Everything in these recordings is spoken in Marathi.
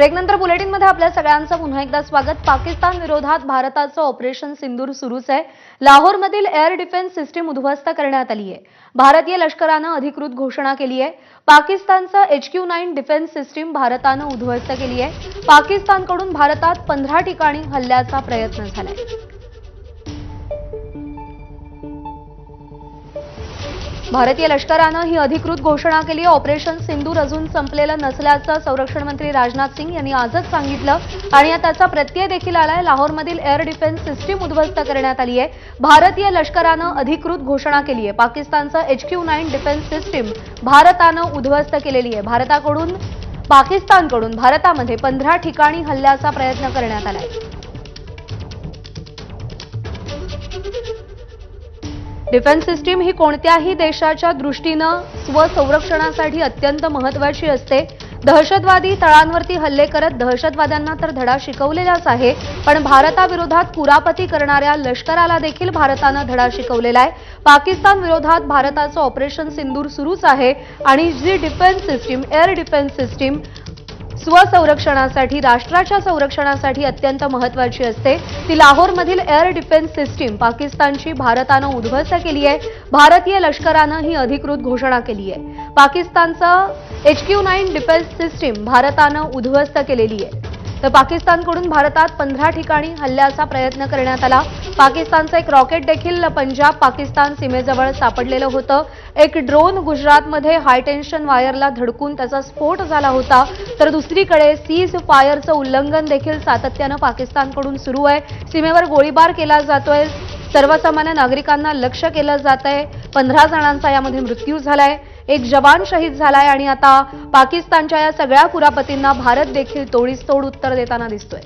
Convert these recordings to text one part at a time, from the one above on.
ब्रेकनंतर बुलेटिनमध्ये आपल्या सगळ्यांचं पुन्हा एकदा स्वागत. पाकिस्तान विरोधात भारताचं ऑपरेशन सिंदूर सुरूच आहे. लाहोरमधील एअर डिफेन्स सिस्टीम उद्ध्वस्त करण्यात आली आहे भारतीय लष्करानं अधिकृत घोषणा केली आहे पाकिस्तानचं H Q nine defence system भारतानं उद्ध्वस्त केली आहे पाकिस्तानकडून भारतात पंधरा ठिकाणी हल्ल्याचा प्रयत्न झालाय. भारतीय लष्करानं ही अधिकृत घोषणा केली. ऑपरेशन सिंदूर अजून संपलेलं नसल्याचं संरक्षण मंत्री राजनाथ सिंग यांनी आजच सांगितलं. आणि त्याचा प्रत्यय देखील आलाय. लाहोरमधील एअर डिफेन्स सिस्टीम उद्ध्वस्त करण्यात आली आहे. भारतीय लष्करानं अधिकृत घोषणा केली आहे. पाकिस्तानचं H Q nine defence system भारतानं उद्ध्वस्त केलेली आहे. भारताकडून पाकिस्तानकडून भारतामध्ये पंधरा ठिकाणी हल्ल्याचा प्रयत्न करण्यात आलाय. डिफेन्स सिस्टीम ही कोणत्याही देशाच्या दृष्टीनं स्वसंरक्षणासाठी अत्यंत महत्वाची असते. दहशतवादी तळांवरती हल्ले करत दहशतवाद्यांना तर धडा शिकवलेलाच आहे पण भारताविरोधात कुरापती करणाऱ्या लष्कराला देखील भारतानं धडा शिकवलेला आहे. पाकिस्तान विरोधात भारताचं ऑपरेशन सिंदूर सुरूच आहे आणि जी defence system air defence system स्वसंरक्षणासाठी राष्ट्राच्या संरक्षणासाठी अत्यंत महत्वाची असते. ती लाहोरमधील एअर डिफेन्स सिस्टीम पाकिस्तानची भारतानं उद्ध्वस्त केली आहे. भारतीय लष्करानं ही अधिकृत घोषणा केली आहे. पाकिस्तानचं H Q nine defence system भारतानं उद्ध्वस्त केलेली आहे. तर पाकिस्तानकडून भारतात पंधरा ठिकाणी हल्ल्याचा प्रयत्न करण्यात आला. पाकिस्तानचं एक रॉकेट देखील पंजाब पाकिस्तान सीमेजवळ सापडलेलं होतं. एक ड्रोन गुजरातमध्ये हाय टेन्शन वायरला धडकून त्याचा स्फोट झाला होता. तर दुसरीकडे सीज फायरचं उल्लंघन देखील सातत्यानं पाकिस्तानकडून सुरू आहे. सीमेवर गोळीबार केला जातोय. सर्वसामान्य नागरिकांना लक्ष केलं जात आहे पंधरा जणांचा यामध्ये मृत्यू झालाय. एक जवान शहीद झालाय आणि आता पाकिस्तानच्या या सगळ्या कुरापतींना भारत देखील तोडीस तोड उत्तर देताना दिसतोय.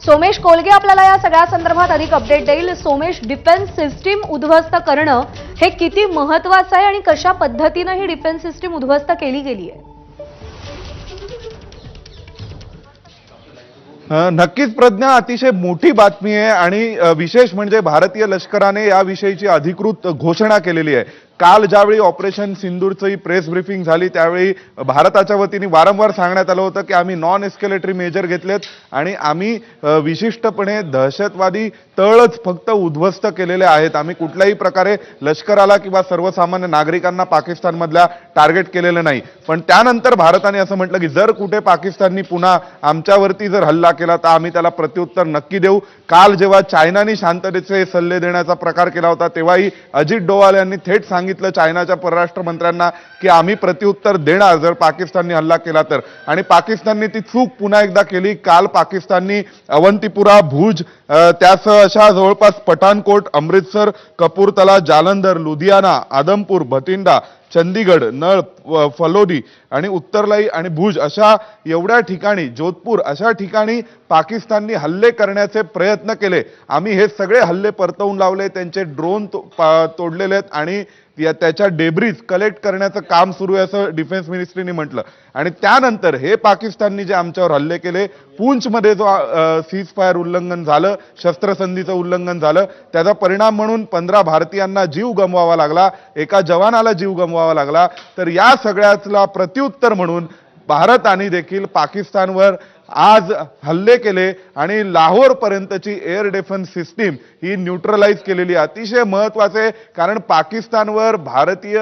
सोमेश कोलगे आपल्याला या सगळ्या संदर्भात अधिक अपडेट देईल. सोमेश डिफेन्स सिस्टीम उद्ध्वस्त करणं हे किती महत्वाचं आहे आणि कशा पद्धतीनं ही डिफेन्स सिस्टीम उद्ध्वस्त केली गेली आहे नक्कीच प्रज्ञा अतिशय मोठी बातमी आहे आणि विशेष म्हणजे भारतीय लष्कराने याविषयीची अधिकृत घोषणा केलेली आहे. काल ज्यावेळी ऑपरेशन सिंदूरची प्रेस ब्रिफिंग झाली त्यावेळी भारताच्या वतीने वारंवार सांगण्यात आलं होतं की आम्ही नॉन एस्केलेटरी मेजर घेतलेत आणि आम्ही विशिष्टपणे दहशतवादी तळच फक्त उद्ध्वस्त केलेले आहेत. आम्ही कुठल्याही प्रकारे लष्कराला किंवा सर्वसामान्य नागरिकांना पाकिस्तानमधल्या टार्गेट केलेलं नाही. पण त्यानंतर भारताने असं म्हटलं की जर कुठे पाकिस्ताननी पुन्हा आमच्यावरती जर हल्ला केला तर आम्ही त्याला प्रत्युत्तर नक्की देऊ. काल जेव्हा चायनाने शांततेचे सल्ले देण्याचा प्रकार केला होता तेव्हाही अजित डोवाल यांनी थेट सांगितलं सांगितलं चायनाच्या परराष्ट्र मंत्र्यांना की आम्ही प्रत्युत्तर देणार जर पाकिस्तानने हल्ला केला तर. आणि पाकिस्तानने ती चूक पुन्हा एकदा केली. काल पाकिस्ताननी अवंतीपुरा भुज त्यासह अशा जवळपास पठाणकोट अमृतसर कपूरतला जालंधर लुधियाना आदमपूर भटिंडा चंदीगड नळ फलोदी आणि उत्तरलाई आणि भुज अशा एवढ्या ठिकाणी जोधपूर अशा ठिकाणी पाकिस्ताननी हल्ले करण्याचे प्रयत्न केले. आम्ही हे सगळे हल्ले परतवून लावले. त्यांचे ड्रोन तो- तोडलेले आहेत आणि त्याच्या डेब्रीज कलेक्ट करण्याचं काम सुरू आहे असं डिफेन्स मिनिस्ट्रीने म्हटलं. आणि त्यानंतर हे पाकिस्ताननी जे आमच्यावर हल्ले केले पूंचमध्ये जो सीज फायर उल्लंघन झालं शस्त्रसंधीचं उल्लंघन झालं त्याचा परिणाम म्हणून पंधरा भारतीयांना जीव गमवावा लागला एका जवानाला जीव गमवावा लागला. तर या सगळ्याला प्रत्युत्तर म्हणून भारताने देखील पाकिस्तानवर आज हल्ले केले आणि लाहोर पर्यंतची एअर डिफेन्स सिस्टीम ही न्यूट्रलाइज केलेली अतिशय महत्त्वाचे आहे, कारण पाकिस्तानवर भारतीय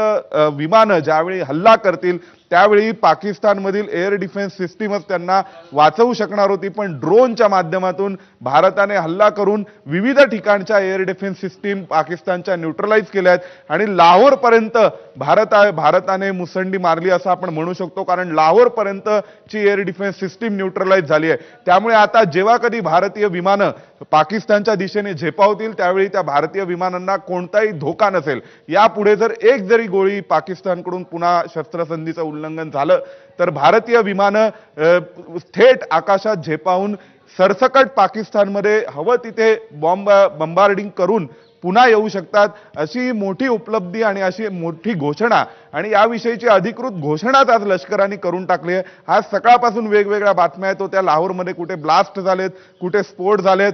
विमानं ज्यावेळी हल्ला करतील त्यावेळी पाकिस्तानमधील एअर डिफेन्स सिस्टीमच त्यांना वाचवू शकणार होती पण ड्रोनच्या माध्यमातून भारताने हल्ला करून विविध ठिकाणच्या एअर डिफेन्स सिस्टीम पाकिस्तानच्या न्यूट्रलाइज केल्या आहेत आणि लाहोरपर्यंत भारत भारताने मुसंडी मारली असं आपण म्हणू शकतो कारण लाहोरपर्यंतची एअर डिफेन्स सिस्टीम न्यूट्रलाइज झाली आहे. त्यामुळे आता जेव्हा कधी भारतीय विमानं पाकिस्तानच्या दिशेने झेपावतील त्यावेळी त्या भारतीय विमानांना कोणताही धोका नसेल. यापुढे जर एक जरी गोळी पाकिस्तानकडून पुन्हा शस्त्रसंधीचं उल्लंघन झालं तर भारतीय विमानं थेट आकाशात झेपावून सरसकट पाकिस्तानमध्ये हवं तिथे बॉम्ब बंबार्डिंग करून पुन्हा येऊ शकतात अशी मोठी उपलब्धी आणि अशी मोठी घोषणा. आणि याविषयीची अधिकृत घोषणाच आज लष्कराने करून टाकली आहे. आज सकाळपासून वेगवेगळ्या बातम्या आहेत. तो त्या लाहोरमध्ये कुठे ब्लास्ट झालेत कुठे स्फोट झालेत.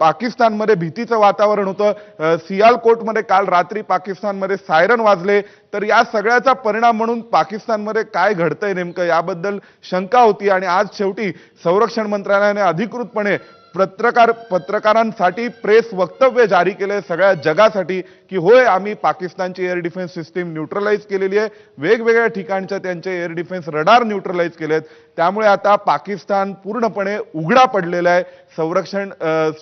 पाकिस्तानमध्ये भीतीचं वातावरण होतं. सियालकोटमध्ये काल रात्री पाकिस्तानमध्ये सायरन वाजले. तर या सगळ्याचा परिणाम म्हणून पाकिस्तानमध्ये काय घडतंय नेमकं याबद्दल शंका होती. आणि आज शेवटी संरक्षण मंत्रालयाने अधिकृतपणे पत्रकार पत्रकारांसाठी प्रेस वक्तव्य जारी केलंय सगळ्या जगासाठी की होय आम्ही पाकिस्तानची एअर डिफेन्स सिस्टीम न्यूट्रलाइज केलेली आहे. वेगवेगळ्या ठिकाणच्या त्यांचे एअर डिफेन्स रडार न्यूट्रलाइज केलेत. त्यामुळे आता पाकिस्तान पूर्णपणे उघडा पडलेला आहे. संरक्षण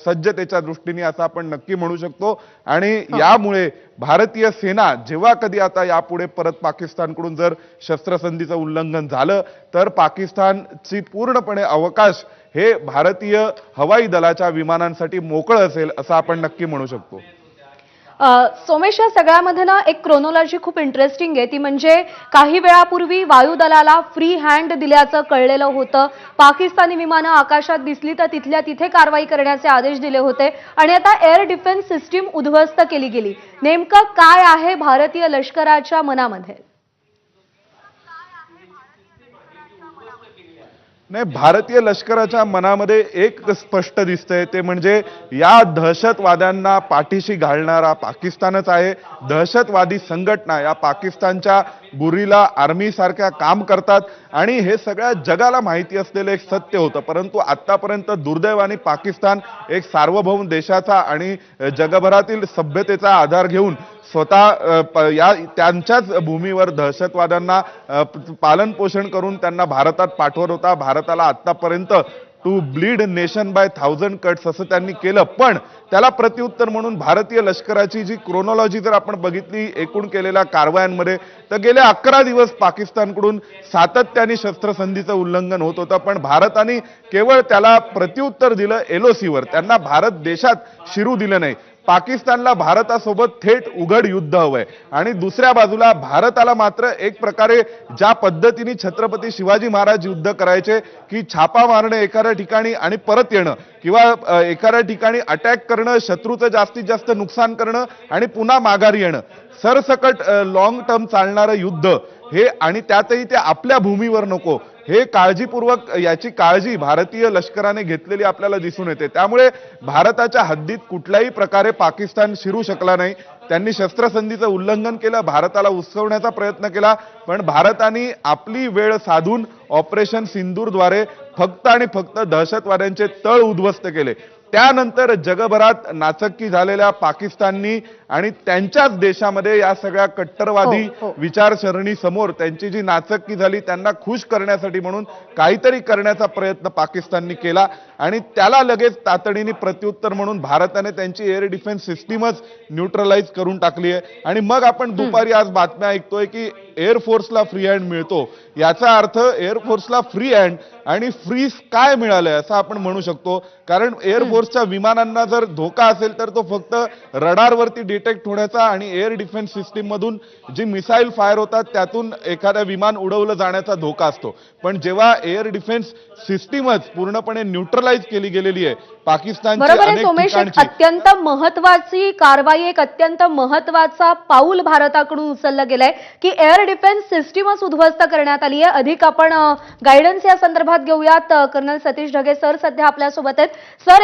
सज्जतेच्या दृष्टीने असं आपण नक्की म्हणू शकतो. आणि यामुळे भारतीय सेना जेव्हा कधी आता यापुढे परत पाकिस्तानकडून जर शस्त्रसंधीचं उल्लंघन झालं तर पाकिस्तानची पूर्णपणे अवकाश हे भारतीय हवाई दलाच्या विमानांसाठी मोकळं असेल असं आपण नक्की म्हणू शकतो. सोमेश या सगळ्यामध्ये ना एक क्रोनॉलॉजी खूप इंटरेस्टिंग आहे. ती म्हणजे काही वेळापूर्वी वायुदलाला फ्री हँड दिल्याचं कळलेलं होतं. पाकिस्तानी विमानं आकाशात दिसली तर तिथल्या तिथे कारवाई करण्याचे आदेश दिले होते. आणि आता एअर डिफेन्स सिस्टीम उद्ध्वस्त केली गेली. नेमकं काय आहे भारतीय लष्कराच्या मनामध्ये? नाही भारतीय लष्कराच्या मनामध्ये एक स्पष्ट दिसतंय ते म्हणजे या दहशतवाद्यांना पाठीशी घालणारा पाकिस्तानच आहे. दहशतवादी संघटना या पाकिस्तानच्या बुरीला आर्मीसारख्या काम करतात आणि हे सगळ्या जगाला माहिती असलेलं एक सत्य होतं. परंतु आत्तापर्यंत दुर्दैवाने पाकिस्तान एक सार्वभौम देशाचा आणि जगभरातील सभ्यतेचा आधार घेऊन स्वतः प- या त्यांच्याच भूमीवर दहशतवाद्यांना पालनपोषण पालन पोषण करून त्यांना भारतात पाठवत होता. भारताला आत्तापर्यंत to bleed nation by thousand cuts असं त्यांनी केलं. पण त्याला प्रत्युत्तर म्हणून भारतीय लष्कराची जी क्रोनॉलॉजी जर आपण बघितली एकूण केलेल्या कारवायांमध्ये तर गेले अकरा दिवस पाकिस्तानकडून सातत्याने शस्त्रसंधीचं उल्लंघन होत होतं. पण भारताने केवळ त्याला प्रत्युत्तर दिलं एलओसीवर. त्यांना भारत देशात शिरू दिलं नाही. पाकिस्तानला भारतासोबत थेट उघड युद्ध हवंय. आणि दुसऱ्या बाजूला भारताला मात्र एक प्रकारे ज्या पद्धतीने छत्रपती शिवाजी महाराज युद्ध करायचे की छापा मारणे एखाद्या ठिकाणी आणि परत येणं किंवा एखाद्या ठिकाणी अटॅक करणं शत्रूचं जास्तीत जास्त नुकसान करणं आणि पुन्हा माघारी येणं. सरसकट लॉंग टर्म चालणारं युद्ध हे आणि त्यातही ते आपल्या भूमीवर नको. हे काळजीपूर्वक याची काळजी भारतीय लष्कराने घेतलेली आपल्याला दिसून येते. त्यामुळे भारताच्या हद्दीत कुठल्याही प्रकारे पाकिस्तान शिरू शकला नाही. त्यांनी शस्त्रसंधीचं उल्लंघन केलं भारताला उसवण्याचा प्रयत्न केला पण भारताने आपली वेळ साधून ऑपरेशन सिंदूरद्वारे फक्त आणि फक्त दहशतवाद्यांचे तळ उद्ध्वस्त केले. त्यानंतर जगभरात नाचक्की झालेल्या पाकिस्ताननी आणि त्यांच्याच देशामध्ये या सगळ्या कट्टरवादी हो, हो. विचारसरणी समोर त्यांची जी नाचक्की झाली त्यांना खुश करण्यासाठी म्हणून काहीतरी करण्याचा प्रयत्न पाकिस्ताननी केला. आणि त्याला लगेच तातडीने प्रत्युत्तर म्हणून भारताने त्यांची एअर डिफेन्स सिस्टीमच न्यूट्रलाइज करून टाकली आहे आणि मग आपण दुपारी आज बातम्या ऐकतोय की एअरफोर्सला फ्री हँड मिळतो. याचा अर्थ एअरफोर्सला फ्री हँड आणि फ्री काय मिळालंय असं आपण म्हणू शकतो. कारण एअरफोर्सच्या विमानांना जर धोका असेल तर तो फक्त रडारवरती डिटेक्ट होण्याचा आणि एअर डिफेन्स सिस्टीम मधून जी मिसाईल फायर होतात त्यातून एखादं विमान उडवलं जाण्याचा धोका असतो. पण जेव्हा एअर डिफेन्स सिस्टीमच पूर्णपणे न्यूट्रलाइज केली गेलेली आहे पाकिस्तानची अत्यंत महत्वाची कारवाई एक अत्यंत महत्त्वाचा पाऊल भारताकडून उचललं गेलंय की एअर डिफेन्स सिस्टीमच उद्ध्वस्त करण्यात आली आहे. अधिक आपण गायडन्स या संदर्भात घेऊयात. कर्नल सतीश ढगे सर सध्या आपल्यासोबत आहेत. सर